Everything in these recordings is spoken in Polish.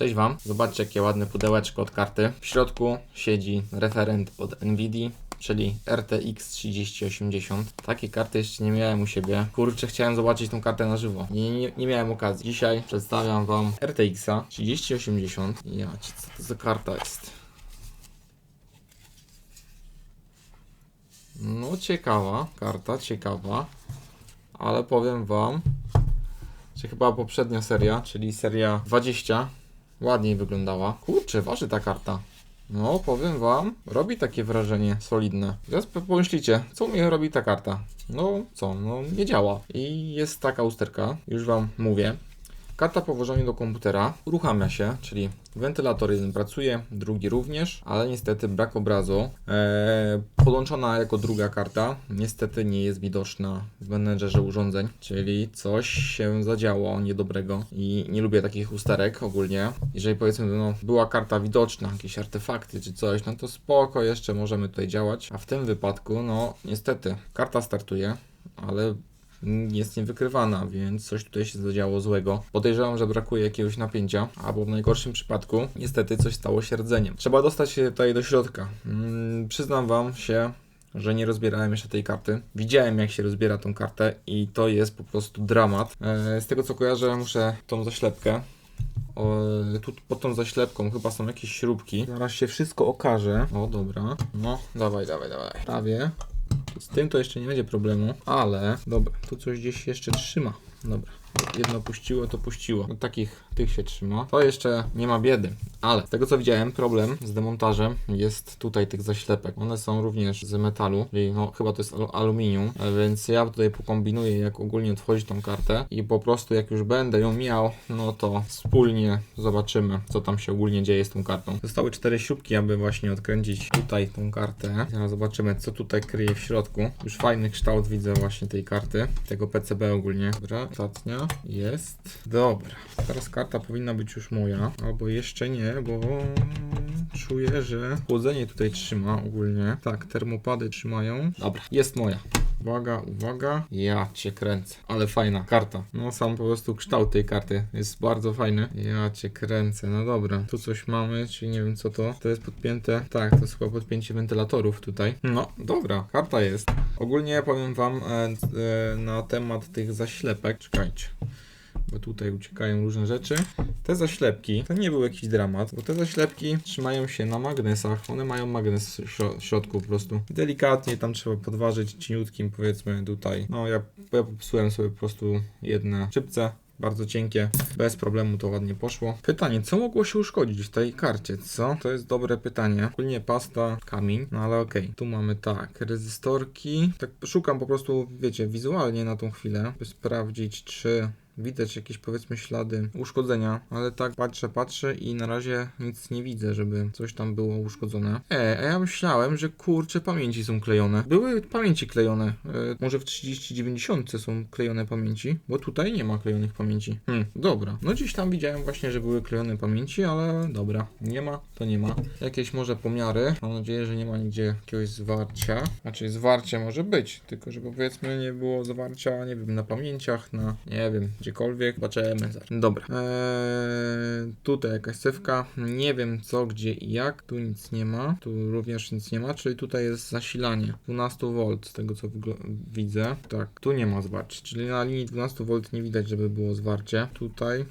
Cześć Wam, zobaczcie jakie ładne pudełeczko od karty. W środku siedzi referent od NVIDII, czyli RTX 3080. Takie karty jeszcze nie miałem u siebie. Kurczę, chciałem zobaczyć tą kartę na żywo. Nie, nie, nie miałem okazji. Dzisiaj przedstawiam Wam RTX-a 3080. Ja co to za karta jest? No ciekawa, karta ciekawa, ale powiem Wam, że chyba poprzednia seria, czyli seria 20, ładniej wyglądała. Kurczę, waży ta karta. No, powiem wam, robi takie wrażenie solidne. Teraz po- pomyślicie, co mi robi ta karta? No, co, no nie działa. I jest taka usterka, już wam mówię. Karta po włożeniu do komputera uruchamia się, czyli wentylator jeden pracuje, drugi również, ale niestety brak obrazu. Eee, podłączona jako druga karta, niestety nie jest widoczna w menedżerze urządzeń, czyli coś się zadziało niedobrego i nie lubię takich usterek ogólnie. Jeżeli powiedzmy, no, była karta widoczna, jakieś artefakty czy coś, no to spoko, jeszcze możemy tutaj działać, a w tym wypadku, no niestety, karta startuje, ale jest niewykrywana, więc coś tutaj się zadziało złego. Podejrzewam, że brakuje jakiegoś napięcia, albo w najgorszym przypadku niestety coś stało się rdzeniem. Trzeba dostać się tutaj do środka. Mm, przyznam wam się, że nie rozbierałem jeszcze tej karty. Widziałem jak się rozbiera tą kartę i to jest po prostu dramat. E, z tego co kojarzę muszę tą zaślepkę o, tu pod tą zaślepką chyba są jakieś śrubki. Zaraz się wszystko okaże. O, dobra. No, dawaj, dawaj, dawaj. Prawie. Z tym to jeszcze nie będzie problemu, ale dobra, tu coś gdzieś jeszcze trzyma. Dobra. Jedno puściło, to puściło. Od takich tych się trzyma. To jeszcze nie ma biedy, ale z tego co widziałem, problem z demontażem jest tutaj tych zaślepek. One są również z metalu, czyli no chyba to jest alu- aluminium, więc ja tutaj pokombinuję jak ogólnie otworzyć tą kartę i po prostu jak już będę ją miał, no to wspólnie zobaczymy, co tam się ogólnie dzieje z tą kartą. Zostały cztery śrubki, aby właśnie odkręcić tutaj tą kartę. Zaraz zobaczymy, co tutaj kryje w środku. Już fajny kształt widzę właśnie tej karty, tego PCB ogólnie. Dobra, ostatnia jest. Dobra, teraz karta powinna być już moja, albo jeszcze nie, bo czuję, że chłodzenie tutaj trzyma ogólnie. Tak, termopady trzymają. Dobra, jest moja. Uwaga, uwaga. Ja cię kręcę. Ale fajna karta. No sam po prostu kształt tej karty jest bardzo fajny. Ja cię kręcę. No dobra. Tu coś mamy, czyli nie wiem co to. To jest podpięte. Tak, to jest chyba podpięcie wentylatorów tutaj. No, dobra. Karta jest. Ogólnie powiem wam e, e, na temat tych zaślepek. Czekajcie bo tutaj uciekają różne rzeczy. Te zaślepki, to nie był jakiś dramat, bo te zaślepki trzymają się na magnesach, one mają magnes w śro- w środku po prostu. Delikatnie tam trzeba podważyć cieniutkim powiedzmy tutaj. No ja, ja popsułem sobie po prostu jedne szybce. Bardzo cienkie, bez problemu to ładnie poszło. Pytanie, co mogło się uszkodzić w tej karcie, co? To jest dobre pytanie. Ogólnie pasta, kamień, no ale okej. Tu mamy tak, rezystorki. Tak szukam po prostu, wiecie, wizualnie na tą chwilę, by sprawdzić, czy widać jakieś powiedzmy ślady uszkodzenia, ale tak patrzę, patrzę i na razie nic nie widzę, żeby coś tam było uszkodzone. E, a ja myślałem, że kurcze pamięci są klejone. Były pamięci klejone. E, może w 3090 są klejone pamięci, bo tutaj nie ma klejonych pamięci. Hmm, dobra. No gdzieś tam widziałem właśnie, że były klejone pamięci, ale dobra. Nie ma, to nie ma. Jakieś może pomiary. Mam nadzieję, że nie ma nigdzie jakiegoś zwarcia. Znaczy zwarcie może być, tylko żeby powiedzmy nie było zwarcia, nie wiem, na pamięciach, na nie wiem, gdziekolwiek. Zobaczymy zaraz. Dobra. Eee, tutaj jakaś cewka. Nie wiem co, gdzie i jak. Tu nic nie ma. Tu również nic nie ma, czyli tutaj jest zasilanie 12V z tego co widzę. Tak, tu nie ma zwarcia, czyli na linii 12V nie widać, żeby było zwarcie. Tutaj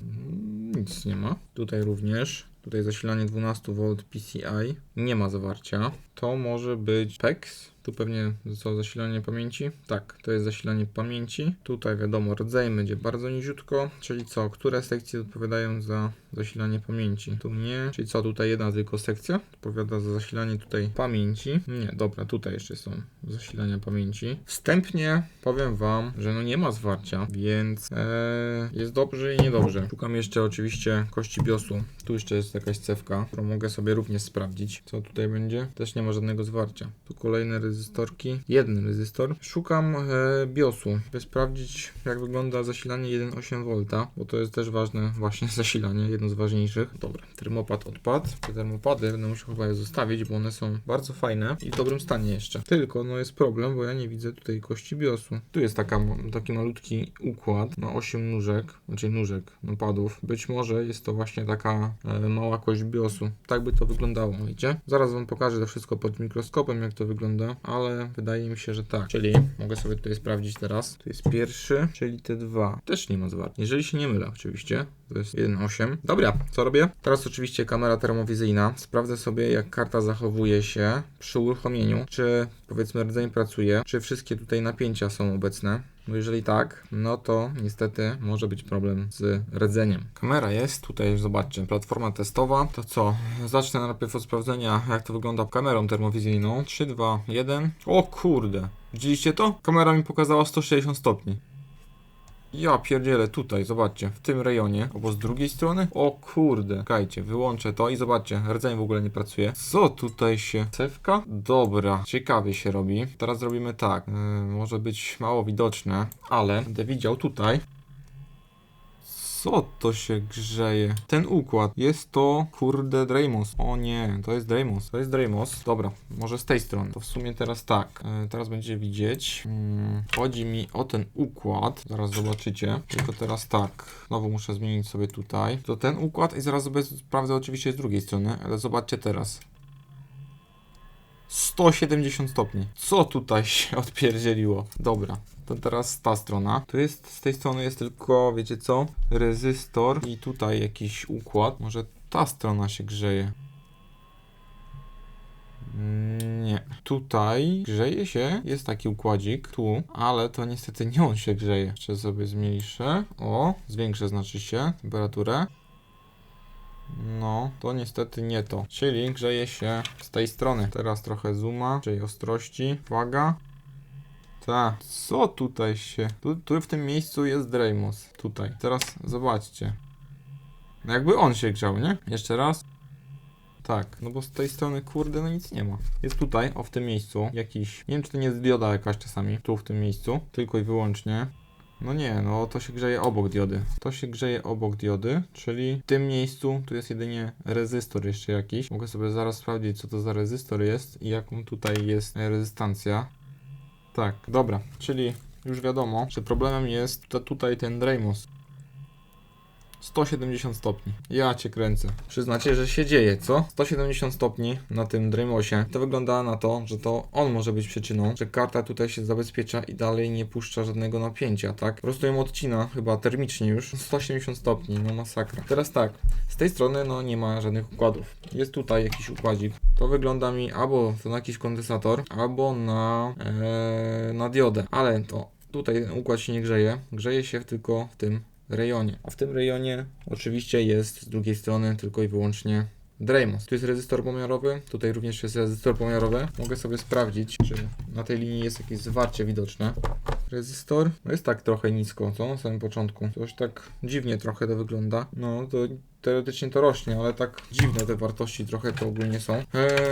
nic nie ma. Tutaj również. Tutaj zasilanie 12V PCI. Nie ma zawarcia. To może być PEX. Tu pewnie co zasilanie pamięci? Tak, to jest zasilanie pamięci. Tutaj wiadomo, rdzeń będzie bardzo niziutko, czyli co? Które sekcje odpowiadają za zasilanie pamięci? Tu nie, czyli co? Tutaj jedna tylko sekcja odpowiada za zasilanie tutaj pamięci. Nie, dobra, tutaj jeszcze są zasilania pamięci. Wstępnie powiem Wam, że no nie ma zwarcia, więc e, jest dobrze i niedobrze. Szukam jeszcze oczywiście kości biosu. Tu jeszcze jest jakaś cewka, którą mogę sobie również sprawdzić. Co tutaj będzie? Też nie ma żadnego zwarcia. Tu kolejne rezystorki. Jeden rezystor. Szukam e, biosu, by sprawdzić jak wygląda zasilanie 1,8V, bo to jest też ważne właśnie zasilanie, jedno z ważniejszych. Dobra, termopad odpadł. Te termopady będę musiał chyba je zostawić, bo one są bardzo fajne i w dobrym stanie jeszcze. Tylko no jest problem, bo ja nie widzę tutaj kości biosu. Tu jest taka, taki malutki układ na 8 nóżek, znaczy nóżek, napadów. Być może jest to właśnie taka e, mała kość BIOSu. Tak by to wyglądało, widzicie? Zaraz wam pokażę to wszystko pod mikroskopem, jak to wygląda, ale wydaje mi się, że tak. Czyli mogę sobie tutaj sprawdzić teraz. Tu jest pierwszy, czyli te dwa. Też nie ma zwar. Jeżeli się nie mylę, oczywiście. To jest 1.8. Dobra, co robię? Teraz oczywiście kamera termowizyjna. Sprawdzę sobie, jak karta zachowuje się przy uruchomieniu. Czy powiedzmy rdzeń pracuje, czy wszystkie tutaj napięcia są obecne. No jeżeli tak, no to niestety może być problem z rdzeniem. Kamera jest, tutaj zobaczcie, platforma testowa. To co? Zacznę najpierw od sprawdzenia, jak to wygląda kamerą termowizyjną. 3, 2, 1. O kurde! Widzieliście to? Kamera mi pokazała 160 stopni. Ja pierdzielę tutaj, zobaczcie, w tym rejonie, albo z drugiej strony. O kurde, czekajcie, wyłączę to i zobaczcie, rdzeń w ogóle nie pracuje. Co tutaj się... Cewka? Dobra, ciekawie się robi. Teraz zrobimy tak, yy, może być mało widoczne, ale będę widział tutaj. Co to się grzeje? Ten układ. Jest to, kurde, Dreymos. O nie, to jest Dreymos. To jest Dreymos. Dobra, może z tej strony. To w sumie teraz tak. E, teraz będziecie widzieć. Mm, chodzi mi o ten układ. Zaraz zobaczycie. Tylko teraz tak. Znowu muszę zmienić sobie tutaj. To ten układ i zaraz sprawdzę oczywiście z drugiej strony, ale zobaczcie teraz. 170 stopni. Co tutaj się odpierdzieliło? Dobra, to teraz ta strona. Tu jest, z tej strony jest tylko, wiecie co? Rezystor i tutaj jakiś układ. Może ta strona się grzeje. Nie. Tutaj grzeje się, jest taki układzik, tu, ale to niestety nie on się grzeje. Jeszcze sobie zmniejszę. O, zwiększę znaczy się temperaturę. No, to niestety nie to. Czyli grzeje się z tej strony. Teraz trochę zooma, czyli ostrości. Uwaga. Tak, co tutaj się... Tu, tu w tym miejscu jest Dreymos. Tutaj. Teraz zobaczcie. No jakby on się grzał, nie? Jeszcze raz. Tak, no bo z tej strony, kurde, no nic nie ma. Jest tutaj, o w tym miejscu, jakiś, nie wiem czy to nie jest dioda jakaś czasami, tu w tym miejscu, tylko i wyłącznie. No nie, no to się grzeje obok diody. To się grzeje obok diody, czyli w tym miejscu tu jest jedynie rezystor jeszcze jakiś. Mogę sobie zaraz sprawdzić, co to za rezystor jest i jaką tutaj jest rezystancja. Tak, dobra, czyli już wiadomo, że problemem jest tutaj ten Dreymos. 170 stopni. Ja cię kręcę. Przyznacie, że się dzieje, co? 170 stopni na tym Dreymosie. To wygląda na to, że to on może być przyczyną, że karta tutaj się zabezpiecza i dalej nie puszcza żadnego napięcia, tak? Po prostu ją odcina, chyba termicznie już. 170 stopni, no masakra. Teraz tak, z tej strony no nie ma żadnych układów. Jest tutaj jakiś układzik. To wygląda mi albo na jakiś kondensator, albo na, ee, na diodę. Ale to tutaj układ się nie grzeje. Grzeje się tylko w tym rejonie. A w tym rejonie oczywiście jest z drugiej strony tylko i wyłącznie Dreymos. Tu jest rezystor pomiarowy, tutaj również jest rezystor pomiarowy. Mogę sobie sprawdzić, czy na tej linii jest jakieś zwarcie widoczne. Rezystor, no jest tak trochę nisko, co? Na samym początku. Coś tak dziwnie trochę to wygląda. No to teoretycznie to rośnie, ale tak dziwne te wartości trochę to ogólnie są. Eee,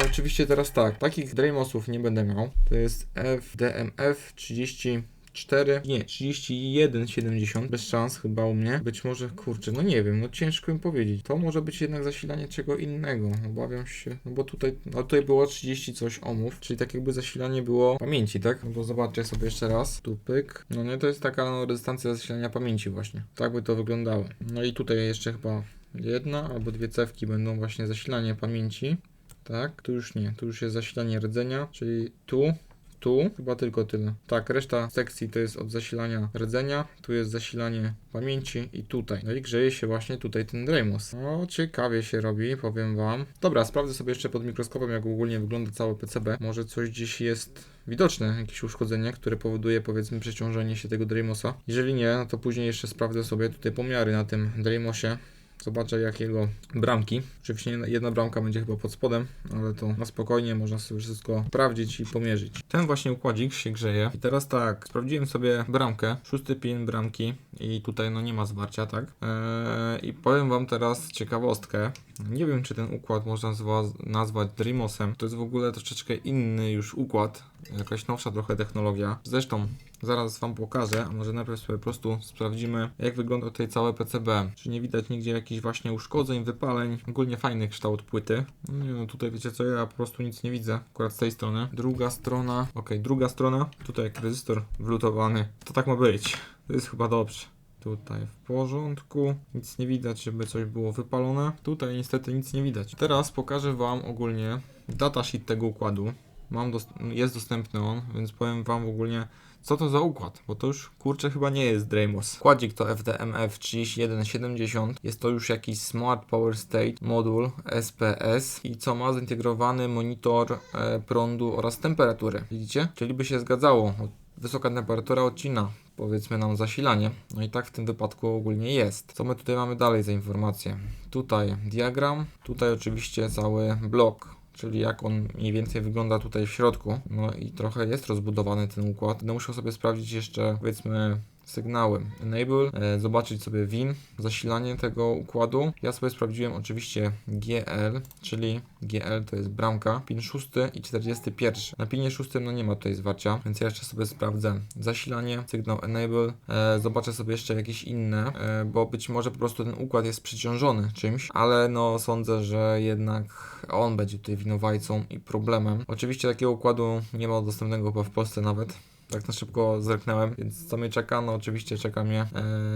oczywiście teraz tak, takich Dreymosów nie będę miał. To jest FDMF 30 4, nie, 31,70, bez szans chyba u mnie. Być może, kurczę, no nie wiem, no ciężko mi powiedzieć. To może być jednak zasilanie czego innego, obawiam się, no bo tutaj, no tutaj było 30 coś ohmów, czyli tak jakby zasilanie było pamięci, tak? No bo zobaczę sobie jeszcze raz, tu pyk, no nie, to jest taka no, rezystancja zasilania pamięci właśnie, tak by to wyglądało. No i tutaj jeszcze chyba jedna albo dwie cewki będą właśnie zasilanie pamięci. Tak, tu już nie, tu już jest zasilanie rdzenia, czyli tu tu chyba tylko tyle. Tak, reszta sekcji to jest od zasilania rdzenia, tu jest zasilanie pamięci i tutaj. No i grzeje się właśnie tutaj ten Dreymos. No, ciekawie się robi, powiem wam. Dobra, sprawdzę sobie jeszcze pod mikroskopem, jak ogólnie wygląda całe PCB. Może coś gdzieś jest widoczne, jakieś uszkodzenie, które powoduje powiedzmy przeciążenie się tego Dreymosa. Jeżeli nie, no to później jeszcze sprawdzę sobie tutaj pomiary na tym Dreymosie. Zobaczę jakiego bramki. Oczywiście jedna bramka będzie chyba pod spodem, ale to na spokojnie można sobie wszystko sprawdzić i pomierzyć. Ten właśnie układzik się grzeje. I teraz tak, sprawdziłem sobie bramkę, szósty pin bramki i tutaj no nie ma zwarcia, tak? Eee, I powiem wam teraz ciekawostkę. Nie wiem czy ten układ można zwa- nazwać Dreamosem. To jest w ogóle troszeczkę inny już układ. Jakaś nowsza trochę technologia. Zresztą Zaraz Wam pokażę, a może najpierw sobie po prostu sprawdzimy, jak wygląda tutaj całe PCB. Czy nie widać nigdzie jakichś właśnie uszkodzeń, wypaleń. Ogólnie fajny kształt płyty. No nie no, tutaj wiecie co, ja po prostu nic nie widzę, akurat z tej strony. Druga strona, ok, druga strona, tutaj rezystor wlutowany. To tak ma być, to jest chyba dobrze. Tutaj w porządku. Nic nie widać, żeby coś było wypalone. Tutaj niestety nic nie widać. Teraz pokażę Wam ogólnie datasheet tego układu. Mam dos- jest dostępny on, więc powiem Wam ogólnie co to za układ, bo to już kurczę chyba nie jest Dreamos. Składzik to FDMF 3170. Jest to już jakiś Smart Power State Modul SPS i co ma zintegrowany monitor e, prądu oraz temperatury. Widzicie? Czyli by się zgadzało. Wysoka temperatura odcina powiedzmy nam zasilanie. No i tak w tym wypadku ogólnie jest. Co my tutaj mamy dalej za informacje? Tutaj diagram, tutaj oczywiście cały blok czyli jak on mniej więcej wygląda tutaj w środku. No i trochę jest rozbudowany ten układ. Będę musiał sobie sprawdzić jeszcze, powiedzmy, sygnały enable, e, zobaczyć sobie WIN, zasilanie tego układu. Ja sobie sprawdziłem oczywiście GL, czyli GL to jest bramka, pin 6 i 41. Na pinie 6 no nie ma tutaj zwarcia, więc ja jeszcze sobie sprawdzę zasilanie, sygnał enable, e, zobaczę sobie jeszcze jakieś inne, e, bo być może po prostu ten układ jest przeciążony czymś, ale no sądzę, że jednak on będzie tutaj winowajcą i problemem. Oczywiście takiego układu nie ma dostępnego chyba w Polsce nawet, tak na szybko zerknęłem, więc co mnie czeka? No oczywiście czeka mnie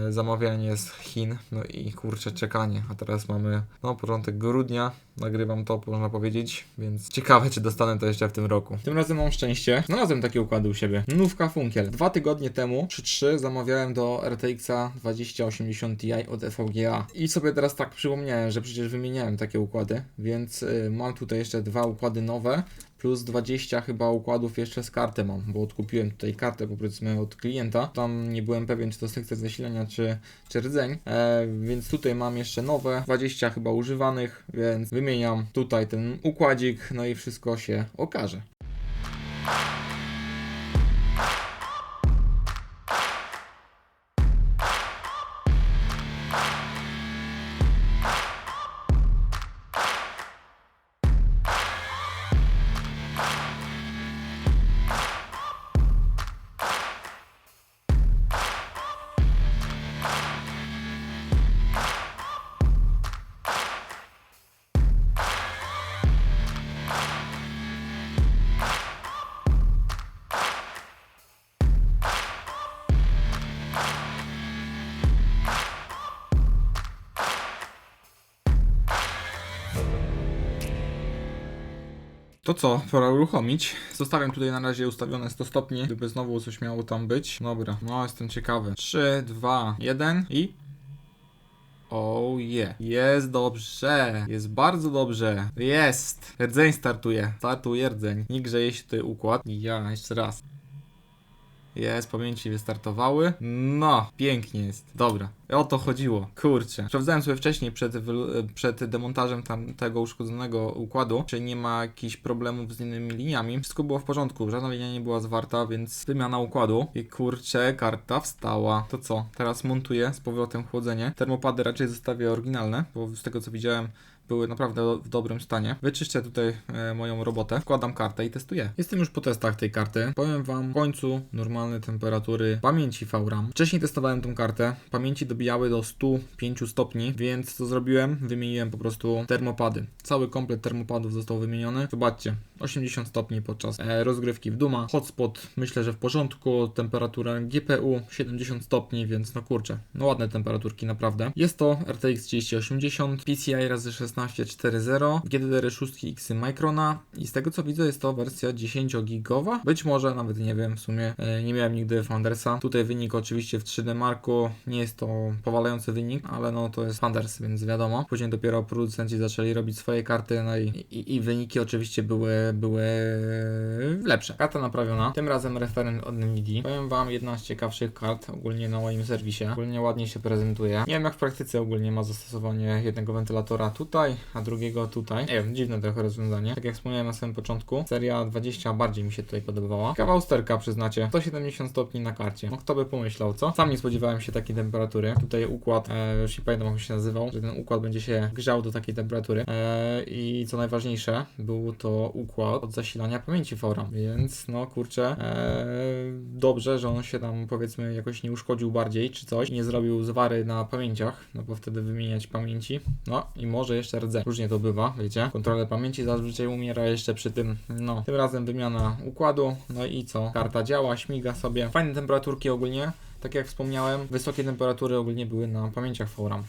e, zamawianie z Chin, no i kurczę czekanie, a teraz mamy no początek grudnia, nagrywam to można powiedzieć, więc ciekawe czy dostanę to jeszcze w tym roku. Tym razem mam szczęście, znalazłem takie układy u siebie, nówka Funkiel. Dwa tygodnie temu, przy 3 zamawiałem do RTX-a 2080 Ti od FVGA i sobie teraz tak przypomniałem, że przecież wymieniałem takie układy, więc y, mam tutaj jeszcze dwa układy nowe, plus 20 chyba układów jeszcze z karty mam, bo odkupiłem tutaj kartę powiedzmy od klienta. Tam nie byłem pewien, czy to sekcja zasilania, czy, czy rdzeń, e, więc tutaj mam jeszcze nowe, 20 chyba używanych, więc wymieniam tutaj ten układzik, no i wszystko się okaże. To co, pora uruchomić. Zostawiam tutaj na razie ustawione 100 stopni, gdyby znowu coś miało tam być. Dobra, no jestem ciekawy. 3, 2, 1 i... Oh yeah. Jest dobrze. Jest bardzo dobrze. Jest. Rdzeń startuje. Startuje rdzeń. Nie grzeje się tutaj układ. Ja, jeszcze raz. Jest, pamięci wystartowały. No, pięknie jest. Dobra, o to chodziło. Kurczę. Sprawdzałem sobie wcześniej przed, przed demontażem tam tego uszkodzonego układu, czy nie ma jakichś problemów z innymi liniami. Wszystko było w porządku, żadna linia nie była zwarta, więc wymiana układu. I kurczę, karta wstała. To co? Teraz montuję z powrotem chłodzenie. Termopady raczej zostawię oryginalne, bo z tego co widziałem, były naprawdę w dobrym stanie. Wyczyszczę tutaj e, moją robotę, wkładam kartę i testuję. Jestem już po testach tej karty. Powiem Wam, w końcu normalne temperatury pamięci VRAM. Wcześniej testowałem tą kartę, pamięci dobijały do 105 stopni, więc co zrobiłem? Wymieniłem po prostu termopady. Cały komplet termopadów został wymieniony. Zobaczcie, 80 stopni podczas e, rozgrywki w Duma. Hotspot myślę, że w porządku. Temperatura GPU 70 stopni, więc no kurczę, no ładne temperaturki naprawdę. Jest to RTX 3080, PCI razy 16 4.0, GDDR6 X Microna i z tego co widzę jest to wersja 10 gigowa. Być może, nawet nie wiem, w sumie e, nie miałem nigdy Foundersa. Tutaj wynik oczywiście w 3D Marku, nie jest to powalający wynik, ale no to jest Founders, więc wiadomo. Później dopiero producenci zaczęli robić swoje karty, no i, i, i wyniki oczywiście były, były lepsze. Karta naprawiona, tym razem referent od Nvidia. Powiem Wam, jedna z ciekawszych kart ogólnie na moim serwisie. Ogólnie ładnie się prezentuje. Nie wiem jak w praktyce ogólnie ma zastosowanie jednego wentylatora tutaj, a drugiego tutaj. Nie wiem, dziwne trochę rozwiązanie. Tak jak wspomniałem na samym początku, seria 20 bardziej mi się tutaj podobała. Kawał sterka przyznacie, 170 stopni na karcie. No kto by pomyślał, co? Sam nie spodziewałem się takiej temperatury. Tutaj układ, e, już nie pamiętam jak się nazywał, że ten układ będzie się grzał do takiej temperatury. E, I co najważniejsze, był to układ od zasilania pamięci VRAM, więc no kurczę, e, dobrze, że on się tam powiedzmy jakoś nie uszkodził bardziej czy coś, nie zrobił zwary na pamięciach, no bo wtedy wymieniać pamięci, no i może jeszcze rdze. Różnie to bywa, wiecie. Kontroler pamięci zazwyczaj umiera jeszcze przy tym, no. Tym razem wymiana układu, no i co? Karta działa, śmiga sobie. Fajne temperaturki ogólnie. Tak jak wspomniałem, wysokie temperatury ogólnie były na pamięciach VRAM.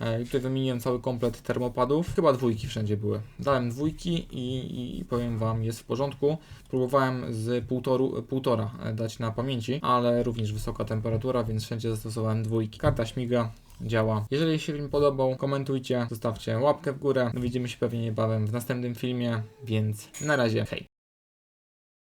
E, i tutaj wymieniłem cały komplet termopadów. Chyba dwójki wszędzie były. Dałem dwójki i, i powiem Wam, jest w porządku. Próbowałem z półtoru, półtora e, dać na pamięci, ale również wysoka temperatura, więc wszędzie zastosowałem dwójki. Karta śmiga, działa. Jeżeli się film podobał, komentujcie, zostawcie łapkę w górę. Widzimy się pewnie niebawem w następnym filmie, więc na razie, hej.